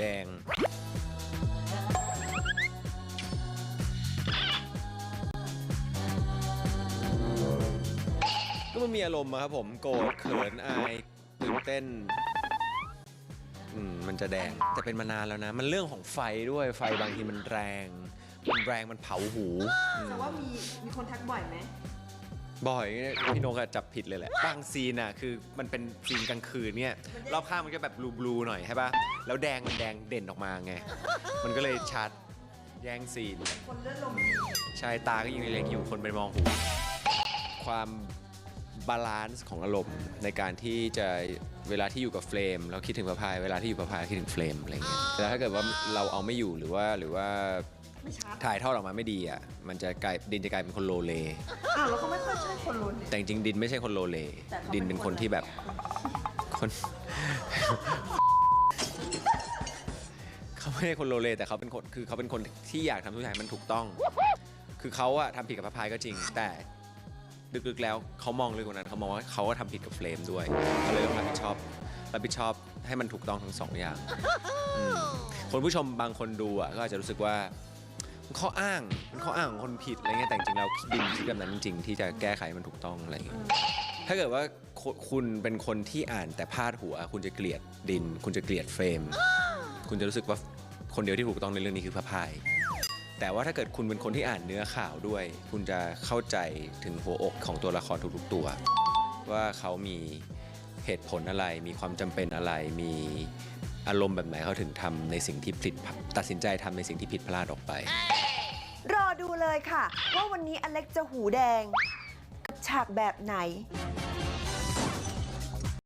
แดง ก็มันมีอารมณ์อะครับผมโกรธเขินอายตื่นเต้นอืมมันจะแดงแต่เป็นมานานแล้วนะ มันเรื่องของไฟด้วยไฟบางทีมันแรง มันแรงมันเผาหู แต่ว่ามีมีคนทักบ่อยไหม บ่อยเนี่ยพี่นกอะจับผิดเลยแหละ บางซีนอะคือมันเป็นซีนกลางคืนเนี่ยรอบข้างมันก็แบบบลูๆหน่อยใช่ปะแล้วแดงมันแดงเด่นออกมาไง มันก็เลยชัดแย่งซีน คนเลือดลมใช่ตาก็ยังเล็กอยู่คนไปมองหู ความบาลานซ์ของอารมณ์ในการที่จะเวลาที่อยู่กับเฟรมแล้วคิดถึงพระพายเวลาที่อยู่พระพายคิดถึงเฟรมอะไรเงี้ยแต่ถ้าเกิดว่าเราเอาไม่อยู่หรือว่าหรือว่า ไม่ชัดถ่ายทอดออกมาไม่ดีอะ มันจะกลายดินจะกลายเป็นคนโลเล อ้าวแล้วเขาไม่ค่อยใช่คนลุ้น แต่จริงๆดินไม่ใช่คนโลเล แต่เขาเป็นดินเป็นคนที่แบบ คน เขาไม่ใช่คนโลเลแต่เขาเป็นคนคือเขาเป็นคนที่อยากทำทุกอย่างให้มันถูกต้อง คือเขาอะทำผิดกับพระพายก็จริง แต่ลึกๆแล้วเขามองลึกกว่านั้นเขามองว่าเขาก็ทำผิดกับเฟรมด้วยเขาเลยต้องรับผิดชอบรับผิดชอบให้มันถูกต้องทั้งสองอย่างอืมคนผู้ชมบางคนดูอะก็อาจจะรู้สึกว่ามัน ข้ออ้างมันข้ออ้างของคนผิดอะไรเงี้ยแต่จริงๆแล้วดินคิดแบบนั้นจริงๆที่จะแก้ไขมันถูกต้องอะไรเงี้ยถ้าเกิดว่าคุคุณเป็นคนที่อ่านแต่พาดหัว คุณจะเกลียดดิน คุณจะเกลียดเฟรม คุณจะรู้สึกว่าคนเดียวที่ถูกต้องในเรื่องนี้คือพระพายแต่ว่าถ้าเกิดคุณเป็นคนที่อ่านเนื้อข่าวด้วย คุณจะเข้าใจถึงหัวอกของตัวละครทุกๆตัว ว่าเขามี เหตุผลอะไร มีความจำเป็นอะไร มีอารมณ์แบบไหนเขาถึงทำในสิ่งที่ผิดตัดสินใจทำในสิ่งที่ผิดพลาดออกไป รอดูเลยค่ะ ว่าวันนี้อเล็กจะหูแดง กับฉากแบบไหน